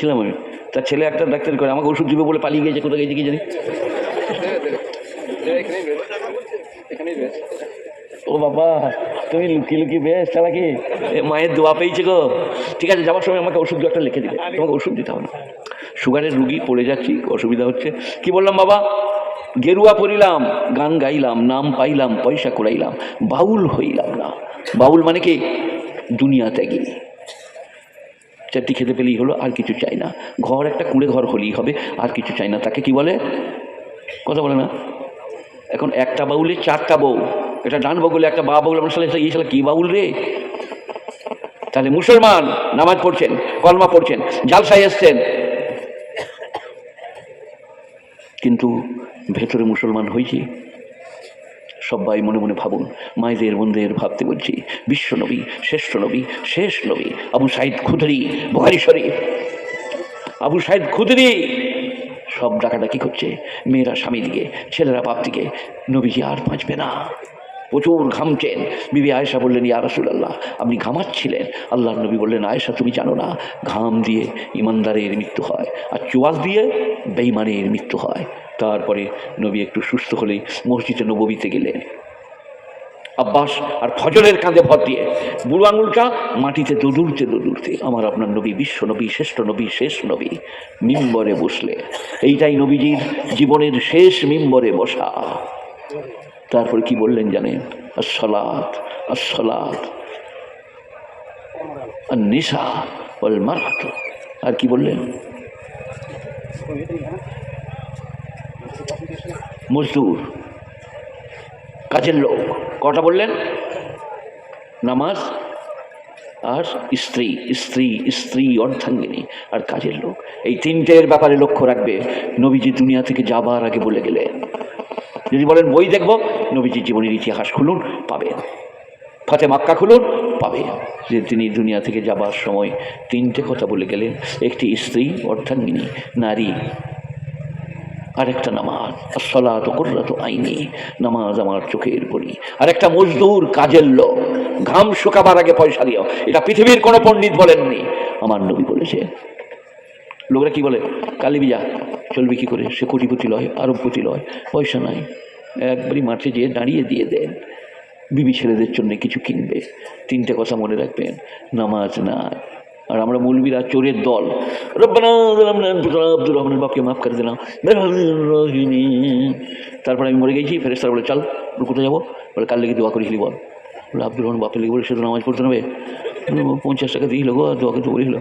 ছিলাম আমি। তার ছেলে একটা ডাক্তার করে, আমাকে ওষুধ দিবে বলে পালিয়ে গেছে কোথায় গেছে কি জানি। ও বাবা, তুমি লুকিয়ে লুকিয়ে বেশ তাহলে কি মায়ের দোয়া পেয়েছে গো। ঠিক আছে, যাওয়ার সময় আমাকে ওষুধ একটা লিখে দিবে। তোমাকে ওষুধ দিতে হবে না। সুগারের রুগী পড়ে যাচ্ছি, অসুবিধা হচ্ছে। কি বললাম বাবা? গেরুয়া পড়িলাম, গান গাইলাম, নাম পাইলাম, পয়সা কুড়াইলাম, বাউল হইলাম না। বাউল মানে কি? দুনিয়া ত্যাগী চারটি খেতে পেলেই হলো, আর কিছু চাই না। ঘর একটা কুঁড়ে ঘর হলেই হবে, আর কিছু চাই না। তাকে কি বলে? কথা বলে না। এখন একটা বাউলে চারটা বউ। এটা ডান বগুলে একটা বা বগুল আমার সালে এই সালে কী বাউল রে? তাহলে মুসলমান নামাজ পড়ছেন, কলমা পড়ছেন, জালসায় এসছেন। কিন্তু ভেতরে মুসলমান হয়েছি সবাই মনে মনে ভাবুন, মায়েদের বোনদের ভাবতে বলছি, বিশ্ব নবী, শ্রেষ্ঠ নবী, শেষ নবী, আবু সাহিদ খুদরি বোহারি শরীফ। আবু সাহেদ খুদরি, সব ডাকাডাকি করছে, মেয়েরা স্বামী দিকে ছেলেরা বাপ দিকে নবীজি আর বাঁচবে না। প্রচুর ঘামছেন। বিবি আয়েশা বললেন, ইয়া রাসূলুল্লাহ, আপনি ঘামাচ্ছিলেন? আল্লাহর নবী বললেন, আয়েশা, তুমি জানো না, ঘাম দিয়ে ইমানদারের মৃত্যু হয় আর চোয়াল দিয়ে বেইমানের মৃত্যু হয়। তারপরে নবী একটু সুস্থ হলেই মসজিদে নবীতে গেলেন। আব্বাস আর ফজরের কাঁধে ভর দিয়ে, বুড়ো আঙুলটা মাটিতে দোদুরতে দোদুরতে আমার আপনার নবী বিশ্ব নবী, শ্রেষ্ঠ নবী, শেষ নবী, মিম্বরে বসলে। এইটাই নবীজির জীবনের শেষ মিম্বরে বসা। তারপরে কি বললেন জানেন? আসলাত আসলাত আর নিশা ওল মারাত আর কি বললেন? মজদুর। কাজের লোক। কটা বললেন? নামাজ আর স্ত্রী স্ত্রী স্ত্রী, অর্ধাঙ্গিনী আর কাজের লোক। এই তিনটের ব্যাপারে লক্ষ্য রাখবে। নবীজি দুনিয়া থেকে যাবার আগে বলে গেলেন। যদি বলেন, বই দেখব নবীজির জীবনের ইতিহাস খুলুন, পাবেন। ফাতে মাক্কা খুলুন, পাবেন। যে তিনি দুনিয়া থেকে যাবার সময় তিনটে কথা বলে গেলেন, একটি স্ত্রী অর্ধাঙ্গিনী নারী, আরেকটা নামাজ সলাত করলাত আইনি, নামাজ আমার চোখের পড়ি আর একটা মজদুর, কাজের লোক, ঘাম শুকাবার আগে পয়সা দিও। এটা পৃথিবীর কোনো পণ্ডিত বলেননি। আমার নবী বলেছে। লোকরা কি বলে? কালী বিজা। চলবে কি করে? সে কোটিপতি লয়, আরবপতি লয়, পয়সা নাই। একবারই মাঠে যেয়ে দাঁড়িয়ে দিয়ে দেন। বিবি ছেলেদের জন্য কিছু কিনবে। তিনটে কথা মনে রাখবেন, নামাজ নাই আর আমরা মৌলবীরা, চোরের দল। আব্দুর রহমানের বাপকে মাফ করে দিলাম। তারপরে আমি মরে গেছি ফেরেস্তার বলে, চল কোথায় যাব? বলে কাল লেগে দোয়া করেছিলি বল? বলে, আব্দুর রহমান বাপের লেগে বলে, সে তো নামাজ পড়তে নেবে। পঞ্চাশ টাকা দিয়েছিল গো দোয়া করতে বলেছিল